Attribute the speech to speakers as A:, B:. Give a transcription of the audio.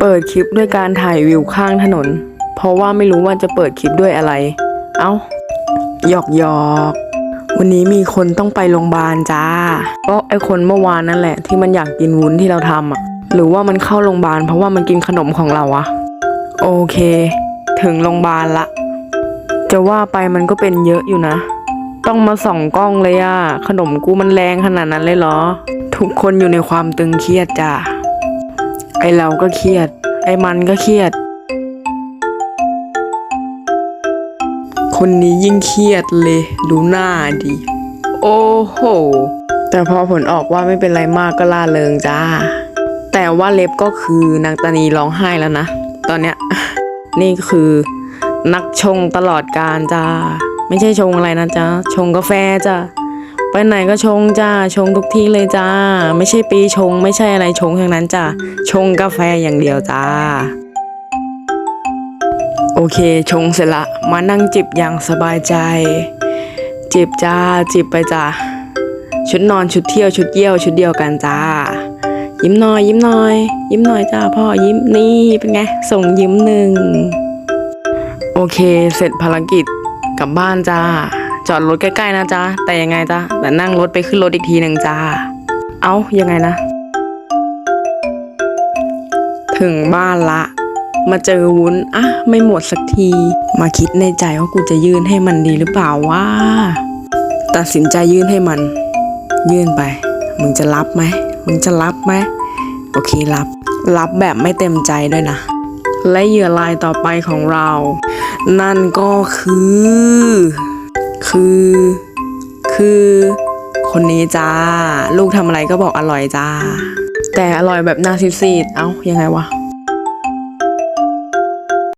A: เปิดคลิปด้วยการถ่ายวิวข้างถนน เพราะว่าไม่รู้ว่าจะเปิดคลิปด้วยอะไร เอ้าหยอกหยอกวันนี้มีคนต้องไปโรงพยาบาลจ้าก็ไอคนเมื่อวานนั่นแหละ ที่มันอยากกินวุ้นที่เราทำอะ หรือว่ามันเข้าโรงพยาบาลเพราะว่ามันกินขนมของเราอะโอเค ถึงโรงพยาบาลละ จะว่าไปมันก็เป็นเยอะอยู่นะ ต้องมาส่องกล้องเลยอะขนมกูมันแรงขนาดนั้นเลยเหรอ ทุกคนอยู่ในความตึงเครียดจ้า อเราก็เครียด ไอมันก็เครียด คนนี้ยิ่งเครียดเลย ดูหน้าดิ โอ้โห แต่พอผลออกว่าไม่เป็นไรมากก็ล่าเริงจ้า แต่ว่าเล็บก็คือนางตานีร้องไห้แล้วนะ ตอนเนี้ย นี่คือนักชงตลอดการจ้า ไม่ใช่ชงอะไรนะจ๊ะ ชงกาแฟจ้า ไปไหนก็ชงจ้าชงทุกที่เลยจ้า ไม่ใช่ปีชง ไม่ใช่อะไรชงทั้งนั้นจ้าชงกาแฟอย่างเดียวจ้า โอเคชงเสร็จละ มานั่งจิบอย่างสบายใจ จิบจ้าจิบไปจ้าชุดนอนชุดเที่ยวชุดเยี่ยวชุดเดียวกันจ้า ยิ้มหน่อย ยิ้มหน่อย ยิ้มหน่อยจ้าพ่อยิ้มนี่เป็นไง ส่งยิ้มหนึ่ง โอเค เสร็จภารกิจกลับบ้านจ้า จอดรถใกล้ๆนะจ้าแต่ยังไงจ้าแต่นั่งรถไปขึ้นรถอีกทีหนึ่งจ้า เอ้ายังไงนะ ถึงบ้านละ มาเจอวุ้นอะไม่หมดสักที มาคิดในใจว่ากูจะยื่นให้มันดีหรือเปล่าวะตัดสินใจยื่นให้มัน ยื่นไป มึงจะรับไหมมึงจะรับไหมโอเครับ รับแบบไม่เต็มใจด้วยนะและเหยื่อรายต่อไปของเรา นั่นก็คือ คือ คือ คนนี้จ้า ลูกทำอะไรก็บอกอร่อยจ้า แต่อร่อยแบบนาซีดเอ้ายังไงวะ